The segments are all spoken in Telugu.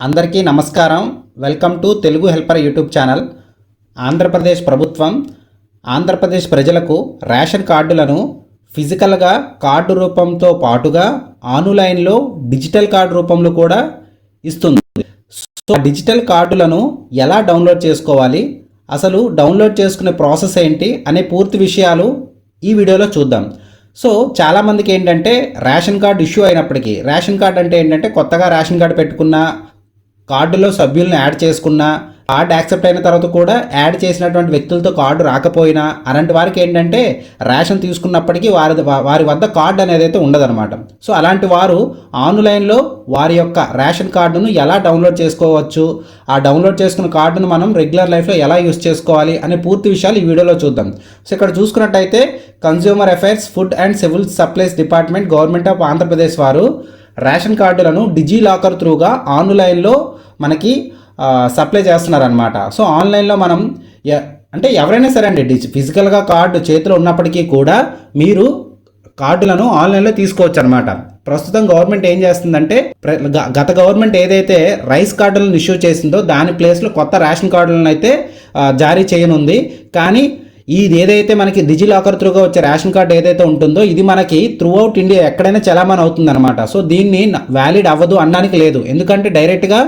అందరికీ నమస్కారం. Welcome to Telugu helper YouTube channel. Andhra Pradesh ప్రభుత్వం ఆంధ్రప్రదేశ్ ప్రజలకు రేషన్ కార్డులను ఫిజికల్గా కార్డు రూపంతో పాటుగా ఆన్లైన్లో డిజిటల్ కార్డు రూపంలో కూడా ఇస్తుంది. సో డిజిటల్ కార్డులను ఎలా డౌన్లోడ్ చేసుకోవాలి అసలు డౌన్లోడ్ చేసుకునే ప్రాసెస్ ఏంటి అనే పూర్తి విషయాలు ఈ వీడియోలో చూద్దాం. సో చాలామందికి ఏంటంటే రేషన్ కార్డు ఇష్యూ అయినప్పటికీ రేషన్ కార్డు అంటే ఏంటంటే కొత్తగా రేషన్ కార్డు పెట్టుకున్న కార్డులో సభ్యులను యాడ్ చేసుకున్న కార్డు యాక్సెప్ట్ అయిన తర్వాత కూడా యాడ్ చేసినటువంటి వ్యక్తులతో కార్డు రాకపోయినా అలాంటి వారికి ఏంటంటే రేషన్ తీసుకున్నప్పటికీ వారి వారి వద్ద కార్డు అనేది అయితే ఉండదన్నమాట. సో అలాంటి వారు ఆన్లైన్లో వారి యొక్క రేషన్ కార్డును ఎలా డౌన్లోడ్ చేసుకోవచ్చు ఆ డౌన్లోడ్ చేసుకున్న కార్డును మనం రెగ్యులర్ లైఫ్లో ఎలా యూస్ చేసుకోవాలి అనే పూర్తి విషయాలు ఈ వీడియోలో చూద్దాం. సో ఇక్కడ చూసుకున్నట్టయితే consumer affairs food and civil supplies department government of Andhra Pradesh వారు రేషన్ కార్డులను డిజిలాకర్ త్రూగా ఆన్లైన్లో మనకి సప్లై చేస్తున్నారనమాట సో ఆన్లైన్లో మనం ఎ- అంటే ఎవరైనా సరే అండి డిజి ఫిజికల్గా కార్డు చేతిలో ఉన్నప్పటికీ కూడా మీరు కార్డులను ఆన్లైన్లో తీసుకోవచ్చు అనమాట ప్రస్తుతం గవర్నమెంట్ ఏం చేస్తుందంటే ప్ర- గ- గత గవర్నమెంట్ ఏదైతే రైస్ కార్డులను ఇష్యూ చేసిందో దాని ప్లేస్లో కొత్త రేషన్ కార్డులను అయితే జారీ చేయనుంది. కానీ ఇది ఏదైతే మనకి డిజి లాకర్ త్రూగా వచ్చే రేషన్ కార్డు ఏదైతే ఉంటుందో ఇది మనకి త్రూ అవుట్ ఇండియా ఎక్కడైనా చలామణి అవుతుంది అనమాట సో దీన్ని వ్యాలిడ్ అవ్వదు అనడానికి లేదు. ఎందుకంటే డైరెక్ట్గా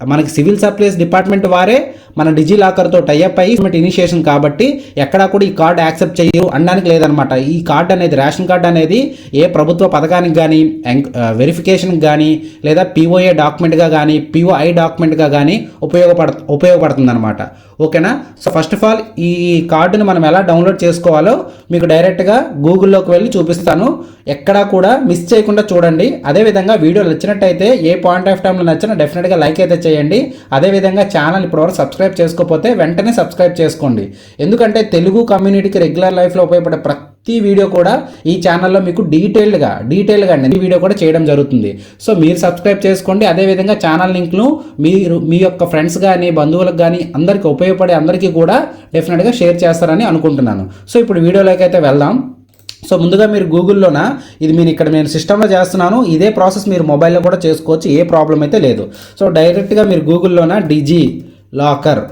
మనకి సివిల్ సప్లైస్ డిపార్ట్మెంట్ వారే మన డిజి లాకర్తో టైఅప్ అయ్యి ఇనిషియేషన్ కాబట్టి ఎక్కడా కూడా ఈ కార్డు యాక్సెప్ట్ చేయరు అనడానికి లేదనమాట. ఈ కార్డు అనేది రేషన్ కార్డు అనేది ఏ ప్రభుత్వ పథకానికి కానీ వెరిఫికేషన్కి కానీ లేదా పిఓఏ డాక్యుమెంట్గా కానీ పిఓఐ డాక్యుమెంట్గా కానీ ఉపయోగపడ ఉపయోగపడుతుంది అనమాట ఓకేనా? సో ఫస్ట్ ఆఫ్ ఆల్ ఈ కార్డుని మనం ఎలా డౌన్లోడ్ చేసుకోవాలో మీకు డైరెక్ట్గా గూగుల్లోకి వెళ్ళి చూపిస్తాను. ఎక్కడా కూడా మిస్ చేయకుండా చూడండి. అదేవిధంగా వీడియో నచ్చినట్టయితే ఏ పాయింట్ ఆఫ్ టైంలో నచ్చినా డెఫినెట్గా లైక్ అయితే చేయండి. అదేవిధంగా ఛానల్ ఇప్పటివరకు సబ్స్క్రైబ్ చేసుకోకపోతే వెంటనే సబ్స్క్రైబ్ చేసుకోండి. ఎందుకంటే తెలుగు కమ్యూనిటీకి రెగ్యులర్ లైఫ్లో ఉపయోగపడే ప్రతి వీడియో కూడా ఈ ఛానల్లో మీకు డీటెయిల్డ్గా డీటెయిల్గా అండి. ఈ వీడియో కూడా చేయడం జరుగుతుంది. సో మీరు సబ్స్క్రైబ్ చేసుకోండి. అదేవిధంగా ఛానల్ లింక్ను మీరు మీ యొక్క ఫ్రెండ్స్ కానీ బంధువులకు కానీ అందరికీ ఉపయోగపడే అందరికీ కూడా డెఫినెట్గా షేర్ చేస్తారని అనుకుంటున్నాను. సో ఇప్పుడు వీడియోలోకి అయితే వెళ్దాం. సో ముందుగా మీరు గూగుల్లోన ఇది మీరు ఇక్కడ నేను సిస్టంలో చేస్తున్నాను ఇదే ప్రాసెస్ మీరు మొబైల్లో కూడా చేసుకోవచ్చు ఏ ప్రాబ్లం అయితే లేదు. సో డైరెక్ట్గా మీరు గూగుల్లోన డిజీ లాకర్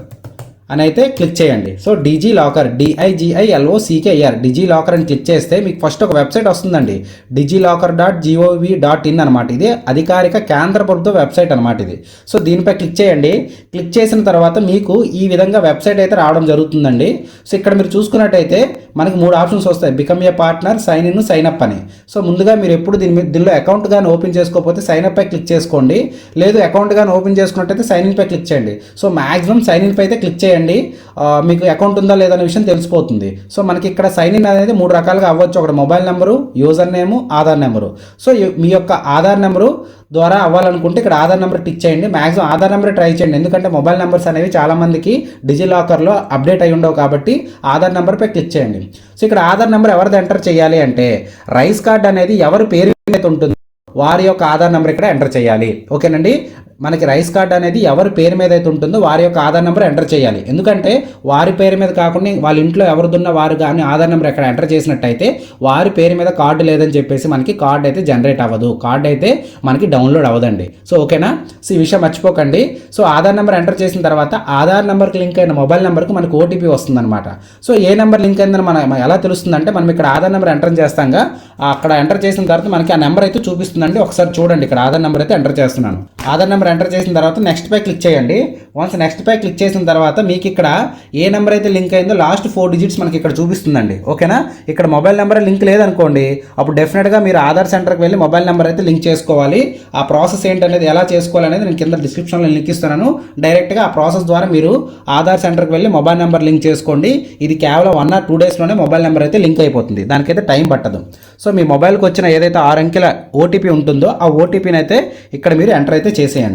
అని అయితే క్లిక్ చేయండి. So digi locker D I G I L O C K R digi locker అని క్లిక్ చేస్తే మీకు ఫస్ట్ ఒక వెబ్సైట్ వస్తుందండి. Digi locker dot G O V dot in అనమాట ఇది. అధికారిక కేంద్ర ప్రభుత్వ వెబ్సైట్ అనమాట ఇది. సో దీనిపై క్లిక్ చేయండి. క్లిక్ చేసిన తర్వాత మీకు ఈ విధంగా వెబ్సైట్ అయితే రావడం జరుగుతుందండి. సో ఇక్కడ మీరు చూసుకున్నట్టయితే మనకి మూడు ఆప్షన్స్ వస్తాయి. Become a partner sign in sign up అని. సో ముందుగా మీరు ఎప్పుడు దీని మీద దీనిలో అకౌంట్ కానీ ఓపెన్ చేసుకోకపోతే సైన్ అప్ పై క్లిక్ చేసుకోండి. లేదు అకౌంట్ కానీ ఓపెన్ చేసుకున్నట్టయితే సైన్ ఇన్ పై క్లిక్ చేయండి. సో మాక్సిమం సైన్ ఇన్ పై అయితే క్లిక్ చేయండి. చేయండి. మీకు అకౌంట్ ఉందా లేదా అనే విషయం తెలిసిపోతుంది. సో మనకి ఇక్కడ సైన్ ఇన్ అనేది మూడు రకాలుగా అవ్వచ్చు. ఒకటి mobile number user name Aadhaar number so మీ యొక్క ఆధార్ నెంబరు ద్వారా అవ్వాలనుకుంటే ఇక్కడ ఆధార్ నెంబర్ టిక్ చేయండి. మాక్సిమం ఆధార్ నెంబర్ ట్రై చేయండి. ఎందుకంటే మొబైల్ నెంబర్స్ అనేవి చాలామందికి డిజిలాకర్లో అప్డేట్ అయి ఉండవు కాబట్టి ఆధార్ నెంబర్పై క్లిక్ చేయండి. సో ఇక్కడ ఆధార్ నెంబర్ ఎవరిది ఎంటర్ చేయాలి అంటే రైస్ కార్డ్ అనేది ఎవరి పేరు మీద అయితే వారి యొక్క ఆధార్ నెంబర్ ఇక్కడ ఎంటర్ చేయాలి. ఓకేనండి? మనకి రైస్ కార్డ్ అనేది ఎవరి పేరు మీద అయితే ఉంటుందో వారి యొక్క ఆధార్ నెంబర్ ఎంటర్ చేయాలి. ఎందుకంటే వారి పేరు మీద కాకుండా వాళ్ళ ఇంట్లో ఎవరిదున్న వారు కానీ ఆధార్ నెంబర్ ఎక్కడ ఎంటర్ చేసినట్టయితే వారి పేరు మీద కార్డు లేదని చెప్పేసి మనకి కార్డు అయితే జనరేట్ అవ్వదు. కార్డు అయితే మనకి డౌన్లోడ్ అవ్వదండి. సో ఓకేనా? సో ఈ విషయం మర్చిపోకండి. సో ఆధార్ నెంబర్ ఎంటర్ చేసిన తర్వాత ఆధార్ నెంబర్కి లింక్ అయిన మొబైల్ నెంబర్కి మనకు ఓటీపీ వస్తుందన్నమాట. సో ఏ నెంబర్ లింక్ అయిందని మనం ఎలా తెలుస్తుందంటే మనం ఇక్కడ ఆధార్ నెంబర్ ఎంటర్ చేస్తాంగా అక్కడ ఎంటర్ చేసిన తర్వాత మనకి ఆ నెంబర్ అయితే చూపిస్తుందండి. ఒకసారి చూడండి ఇక్కడ ఆధార్ నెంబర్ అయితే ఎంటర్ చేస్తున్నాను. ఆధార్ నెంబర్ ఎంటర్ చేసిన తర్వాత నెక్స్ట్ పై క్లిక్ చేయండి. వన్స్ నెక్స్ట్ పై క్లిక్ చేసిన తర్వాత మీకు ఇక్కడ ఏ నెంబర్ అయితే లింక్ అయిందో లాస్ట్ ఫోర్ డిజిట్స్ మనకి ఇక్కడ చూపిస్తుందండి. ఓకేనా? ఇక్కడ మొబైల్ నెంబర్ లింక్ లేదనుకోండి. అప్పుడు డెఫినెట్గా మీరు ఆధార్ సెంటర్కి వెళ్ళి మొబైల్ నెంబర్ అయితే లింక్ చేసుకోవాలి. ఆ ప్రాసెస్ ఏంటనేది ఎలా చేసుకోవాలనేది నేను కింద డిస్క్రిప్షన్లో లింక్ ఇస్తున్నాను. డైరెక్ట్గా ఆ ప్రాసెస్ ద్వారా మీరు ఆధార్ సెంటర్కి వెళ్ళి మొబైల్ నెంబర్ లింక్ చేసుకోండి. ఇది కేవలం వన్ ఆర్ టూ డేస్లోనే మొబైల్ నెంబర్ అయితే లింక్ అయిపోతుంది. దానికైతే టైం పట్టదు. సో మీ మొబైల్కి వచ్చిన ఏదైతే ఆరు అంకెల ఓటీపీ ఉంటుందో ఆ ఓటీపీని అయితే ఇక్కడ మీరు ఎంటర్ అయితే చేసేయండి.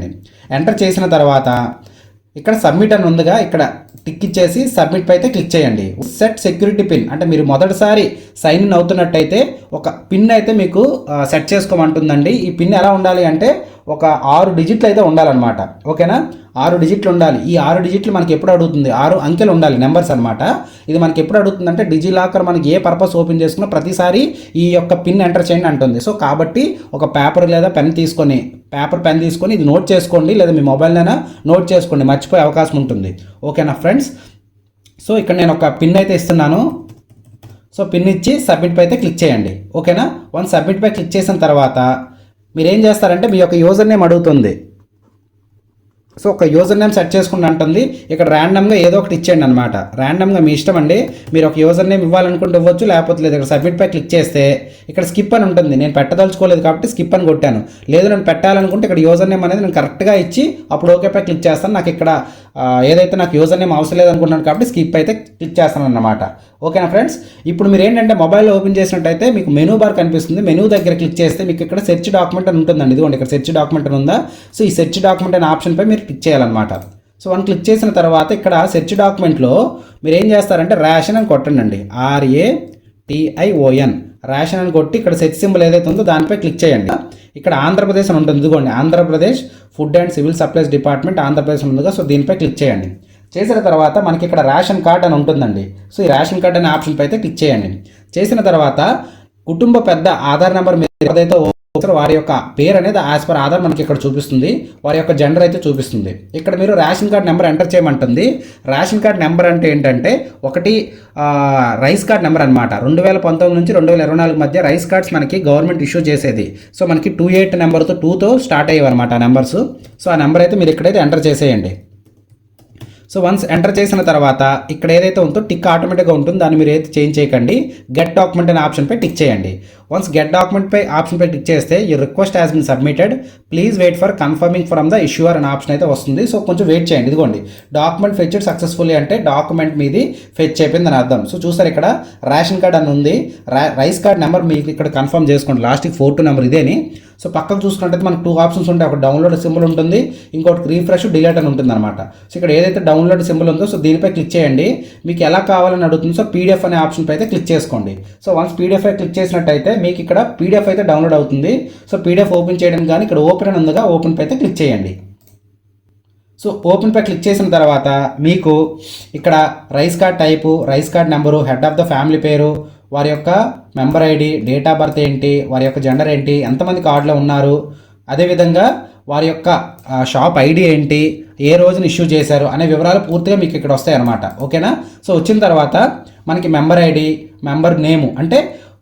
ఎంటర్ చేసిన తర్వాత ఇక్కడ సబ్మిట్ అని ఉందిగా ఇక్కడ టిక్ ఇచ్చేసి సబ్మిట్ పై అయితే క్లిక్ చేయండి. సెట్ సెక్యూరిటీ పిన్ అంటే మీరు మొదటిసారి సైన్ ఇన్ అవుతున్నట్టయితే ఒక పిన్ అయితే మీకు సెట్ చేసుకోమంటుందండి. ఈ పిన్ ఎలా ఉండాలి అంటే ఒక ఆరు డిజిట్లు అయితే ఉండాలన్నమాట. ఓకేనా? ఆరు డిజిట్లు ఉండాలి. ఈ ఆరు డిజిట్లు మనకి ఎప్పుడు అడుగుతుంది? ఆరు అంకెలు ఉండాలి నెంబర్స్ అనమాట ఇది మనకి ఎప్పుడు అడుగుతుంది అంటే డిజి లాకర్ మనకి ఏ పర్పస్ ఓపెన్ చేసుకున్నా ప్రతిసారి ఈ యొక్క పిన్ ఎంటర్ చేయండి అంటుంది. సో కాబట్టి ఒక పేపర్ లేదా పెన్ తీసుకొని పేపర్ పెన్ తీసుకొని ఇది నోట్ చేసుకోండి లేదా మీ మొబైల్నైనా నోట్ చేసుకోండి. మర్చిపోయే అవకాశం ఉంటుంది. ఓకేనా ఫ్రెండ్స్? సో ఇక్కడ నేను ఒక పిన్ అయితే ఇస్తున్నాను. సో పిన్ ఇచ్చి సబ్మిట్ పై అయితే క్లిక్ చేయండి. ఓకేనా? వన్ సబ్మిట్ పై క్లిక్ చేసిన తర్వాత మీరేం చేస్తారంటే మీ యొక్క యూజర్ నేమ్ అడుగుతుంది. సో ఒక యూజర్ నేమ్ సెట్ చేసుకుని అంటుంది. ఇక్కడ ర్యాండమ్గా ఏదో ఒకటి ఇచ్చేయండి అనమాట ర్యాండమ్గా మీ ఇష్టం అండి. మీరు ఒక యూజర్ నేమ్ ఇవ్వాలనుకుంటే ఇవ్వచ్చు లేకపోతే లేదు ఇక్కడ సబ్మిట్పై క్లిక్ చేస్తే ఇక్కడ స్కిప్ అని ఉంటుంది. నేను పెట్టదలుచుకోలేదు కాబట్టి స్కిప్ అని కొట్టాను. లేదు నేను పెట్టాలనుకుంటే ఇక్కడ యూజర్ నేమ్ అనేది నేను కరెక్ట్గా ఇచ్చి అప్పుడు ఓకేపై క్లిక్ చేస్తాను. నాకు ఇక్కడ ఏదైతే నాకు యూజర్ నేమ్ అవసరం లేదు కాబట్టి స్కిప్ అయితే క్లిక్ చేస్తాను అన్నమాట. ఓకేనా ఫ్రెండ్స్? ఇప్పుడు మీరు ఏంటంటే మొబైల్ ఓపెన్ చేసినట్టయితే మీకు మెనూ బార్ కనిపిస్తుంది. మెనూ దగ్గర క్లిక్ చేస్తే మీకు ఇక్కడ సెర్చ్ డాక్యుమెంట్ అని ఉంటుందండి. ఇదిగోండి ఇక్కడ సెర్చ్ డాక్యుమెంట్ అని ఉందా? సో ఈ సెర్చ్ డాక్యుమెంట్ అనే ఆప్షన్పై మీరు క్లిక్ చేయాలన్నమాట. సో వన్ క్లిక్ చేసిన తర్వాత ఇక్కడ సెర్చ్ డాక్యుమెంట్లో మీరు ఏం చేస్తారంటే రేషన్ అని కొట్టండి ఆర్ఏ టిఐఓఎన్ రేషన్ అని కొట్టి ఇక్కడ సెర్చ్ సింబల్ ఏదైతే ఉందో దానిపై క్లిక్ చేయండి. ఇక్కడ ఆంధ్రప్రదేశ్ అని ఉంటుంది. ఇదిగోండి Andhra Pradesh food and civil supplies department Andhra Pradesh ఉందిగా. సో దీనిపై క్లిక్ చేయండి. చేసిన తర్వాత మనకి ఇక్కడ రేషన్ కార్డ్ అని ఉంటుందండి. సో ఈ రేషన్ కార్డ్ అనే ఆప్షన్పై అయితే క్లిక్ చేయండి. చేసిన తర్వాత కుటుంబ పెద్ద ఆధార్ నెంబర్ మీద ఏదైతే వారి యొక్క పేరు అనేది యాజ్ పర్ ఆధార్ మనకి ఇక్కడ చూపిస్తుంది. వారి యొక్క జెండర్ అయితే చూపిస్తుంది. ఇక్కడ మీరు రేషన్ కార్డ్ నెంబర్ ఎంటర్ చేయమంటుంది. రేషన్ కార్డ్ నెంబర్ అంటే ఏంటంటే ఒకటి రైస్ కార్డ్ నెంబర్ అనమాట రెండు వేల పంతొమ్మిది నుంచి రెండు వేల ఇరవై నాలుగు మధ్య రైస్ కార్డ్స్ మనకి గవర్నమెంట్ ఇష్యూ చేసేది. సో మనకి టూ ఎయిట్ నెంబర్తో టూతో స్టార్ట్ అయ్యేవి అనమాట ఆ నెంబర్స్. సో ఆ నెంబర్ అయితే మీరు ఇక్కడైతే ఎంటర్ చేసేయండి. సో వన్స్ ఎంటర్ చేసిన తర్వాత ఇక్కడ ఏదైతే ఉందో టిక్ ఆటోమేటిక్గా ఉంటుంది. దాన్ని మీరు అయితే చేంజ్ చేయకండి గెట్ డాక్యుమెంట్ అనే ఆప్షన్పై టిక్ చేయండి. వన్స్ గెట్ డాక్యుమెంట్ పై ఆప్షన్పై టిక్ చేస్తే ఈ request has been submitted please wait for confirming from the issuer అనే ఆప్షన్ అయితే వస్తుంది. సో కొంచెం వెయిట్ చేయండి. ఇదిగోండి. డాక్యుమెంట్ ఫెచ్డ్ సక్సెస్ఫుల్లీ అంటే డాక్యుమెంట్ మీది ఫెచ్ అయిపోయింది అని అర్థం. సో చూసారు ఇక్కడ రేషన్ కార్డ్ అని ఉంది. రైస్ కార్డ్ నెంబర్ మీకు ఇక్కడ కన్ఫర్మ్ చేసుకోండి. లాస్ట్కి ఫోర్ టూ నెంబర్ ఇదేని సో పక్కకు చూసుకున్నట్టయితే మనకు టూ ఆప్షన్స్ ఉంటాయి. ఒక డౌన్లోడ్ సింబల్ ఉంటుంది. ఇంకోటి రీఫ్రెష్ డిలీట్ అని ఉంటుంది అనమాట సో ఇక్కడ ఏదైతే డౌన్ డౌన్లోడ్ సింబల్ ఉందో సో దీనిపై క్లిక్ చేయండి. మీకు ఎలా కావాలని అడుగుతుంది సో పీడిఎఫ్ అనే ఆప్షన్ అయితే క్లిక్ చేసుకోండి. సో వన్స్ పీడిఎఫ్ క్లిక్ చేసినట్టయితే మీకు ఇక్కడ పీడిఎఫ్ అయితే డౌన్లోడ్ అవుతుంది. సో పీడిఎఫ్ ఓపెన్ చేయడం కానీ ఇక్కడ ఓపెన్ అని ఉందిగా ఓపెన్పై అయితే క్లిక్ చేయండి. సో ఓపెన్పై క్లిక్ చేసిన తర్వాత మీకు ఇక్కడ rice card type rice card number head of the family పేరు వారి యొక్క member ID date of birth ఏంటి వారి యొక్క జెండర్ ఏంటి ఎంతమంది కార్డులో ఉన్నారు. అదేవిధంగా వారి యొక్క షాప్ ఐడి ఏంటి ఏ రోజున ఇష్యూ చేశారు అనే వివరాలు పూర్తిగా మీకు ఇక్కడ వస్తాయి అన్నమాట ఓకేనా? సో వచ్చిన తర్వాత మనకి మెంబర్ ఐడి మెంబర్ నేము అంటే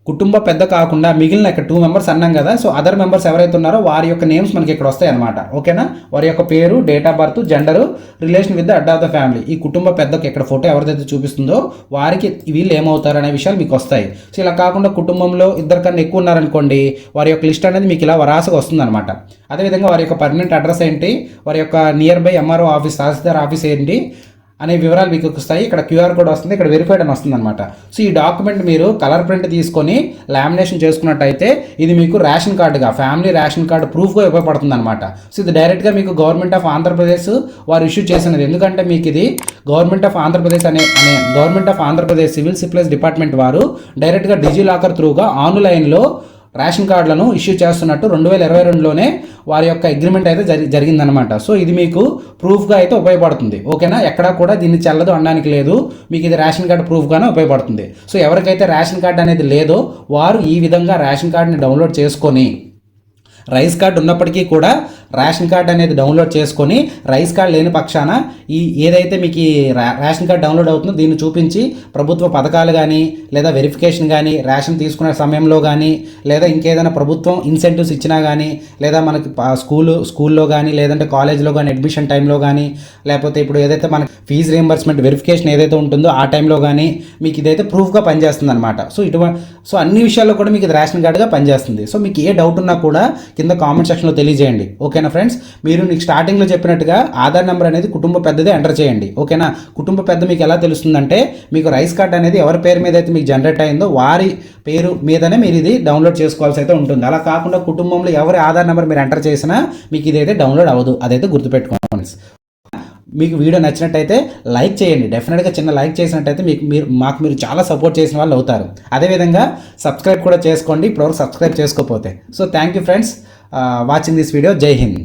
కుటుంబ పెద్ద కాకుండా మిగిలిన ఇక్కడ టూ మెంబర్స్ అన్నాం కదా సో అదర్ మెంబర్స్ ఎవరైతే ఉన్నారో వారి యొక్క నేమ్స్ మనకి ఇక్కడ వస్తాయి అనమాట ఓకేనా? వారి యొక్క పేరు date of birth gender relation with the head of the family ఈ కుటుంబ పెద్దకి ఇక్కడ ఫోటో ఎవరిదైతే చూపిస్తుందో వారికి వీళ్ళు ఏమవుతారు అనే విషయాలు మీకు వస్తాయి. సో ఇలా కాకుండా కుటుంబంలో ఇద్దరు కన్నా ఎక్కువ ఉన్నారనుకోండి వారి యొక్క లిస్ట్ అనేది మీకు ఇలా వరాసగా వస్తుంది అనమాట అదేవిధంగా వారి యొక్క పర్మనెంట్ అడ్రస్ ఏంటి? వారి యొక్క near by MRO office tahsildar office ఏంటి? అనే వివరాలు మీకు వస్తాయి. ఇక్కడ క్యూఆర్ కోడ్ వస్తుంది. ఇక్కడ వెరిఫైడ్ అని వస్తుంది అనమాట సో ఈ డాక్యుమెంట్ మీరు కలర్ ప్రింట్ తీసుకొని లామినేషన్ చేసుకున్నట్టయితే ఇది మీకు రేషన్ కార్డుగా ఫ్యామిలీ రేషన్ కార్డు ప్రూఫ్గా ఉపయోగపడుతుంది అనమాట సో ఇది డైరెక్ట్గా మీకు గవర్నమెంట్ ఆఫ్ ఆంధ్రప్రదేశ్ వారు ఇష్యూ చేసినది. ఎందుకంటే మీకు ఇది గవర్నమెంట్ ఆఫ్ ఆంధ్రప్రదేశ్ అనే అనే government of Andhra Pradesh civil supplies department వారు డైరెక్ట్గా డిజీ లాకర్ త్రూగా ఆన్లైన్లో రేషన్ కార్డులను ఇష్యూ చేస్తున్నట్టు రెండు వేల ఇరవై రెండులోనే వారి యొక్క అగ్రిమెంట్ అయితే జరి జరిగిందనమాట సో ఇది మీకు ప్రూఫ్గా అయితే ఉపయోగపడుతుంది. ఓకేనా? ఎక్కడా కూడా దీన్ని చెల్లదు అనడానికి లేదు. మీకు ఇది రేషన్ కార్డు ప్రూఫ్గానే ఉపయోగపడుతుంది. సో ఎవరికైతే రేషన్ కార్డు అనేది లేదో వారు ఈ విధంగా రేషన్ కార్డుని డౌన్లోడ్ చేసుకొని రైస్ కార్డు ఉన్నప్పటికీ కూడా రేషన్ కార్డ్ అనేది డౌన్లోడ్ చేసుకొని రైస్ కార్డ్ లేని పక్షాన ఈ ఏదైతే మీకు ఈ రేషన్ కార్డ్ డౌన్లోడ్ అవుతుందో దీన్ని చూపించి ప్రభుత్వ పథకాలు కానీ లేదా వెరిఫికేషన్ కానీ రేషన్ తీసుకునే సమయంలో కానీ లేదా ఇంకేదైనా ప్రభుత్వం ఇన్సెంటివ్స్ ఇచ్చినా కానీ లేదా మనకి స్కూలు స్కూల్లో కానీ లేదంటే కాలేజ్లో కానీ అడ్మిషన్ టైంలో కానీ లేకపోతే ఇప్పుడు ఏదైతే మనకి ఫీజు రియంబర్స్మెంట్ వెరిఫికేషన్ ఏదైతే ఉంటుందో ఆ టైంలో కానీ మీకు ఇదైతే ప్రూఫ్గా పనిచేస్తుంది అనమాట సో ఇటువంటి సో అన్ని విషయాల్లో కూడా మీకు ఇది రేషన్ కార్డుగా పనిచేస్తుంది. సో మీకు ఏ డౌట్ ఉన్నా కూడా కింద కామెంట్ సెక్షన్లో తెలియజేయండి. ఓకేనా ఫ్రెండ్స్ మీరు నీకు స్టార్టింగ్లో చెప్పినట్టుగా ఆధార్ నెంబర్ అనేది కుటుంబ పెద్దదే ఎంటర్ చేయండి. ఓకేనా? కుటుంబ పెద్ద మీకు ఎలా తెలుస్తుందంటే మీకు రైస్ కార్డ్ అనేది ఎవరి పేరు మీద అయితే మీకు జనరేట్ అయిందో వారి పేరు మీదనే మీరు ఇది డౌన్లోడ్ చేసుకోవాల్సి అయితే ఉంటుంది. అలా కాకుండా కుటుంబంలో ఎవరి ఆధార్ నెంబర్ మీరు ఎంటర్ చేసినా మీకు ఇదైతే డౌన్లోడ్ అవ్వదు. అదైతే గుర్తుపెట్టుకోండి మీకు వీడియో నచ్చినట్టయితే లైక్ చేయండి. డెఫినెట్గా చిన్న లైక్ చేసినట్టయితే మీకు మీరు మాకు మీరు చాలా సపోర్ట్ చేసిన వాళ్ళు అవుతారు. అదేవిధంగా సబ్స్క్రైబ్ కూడా చేసుకోండి. ఇప్పటివరకు సబ్స్క్రైబ్ చేసుకోకపోతే. So thank you friends watching this video జై హింద్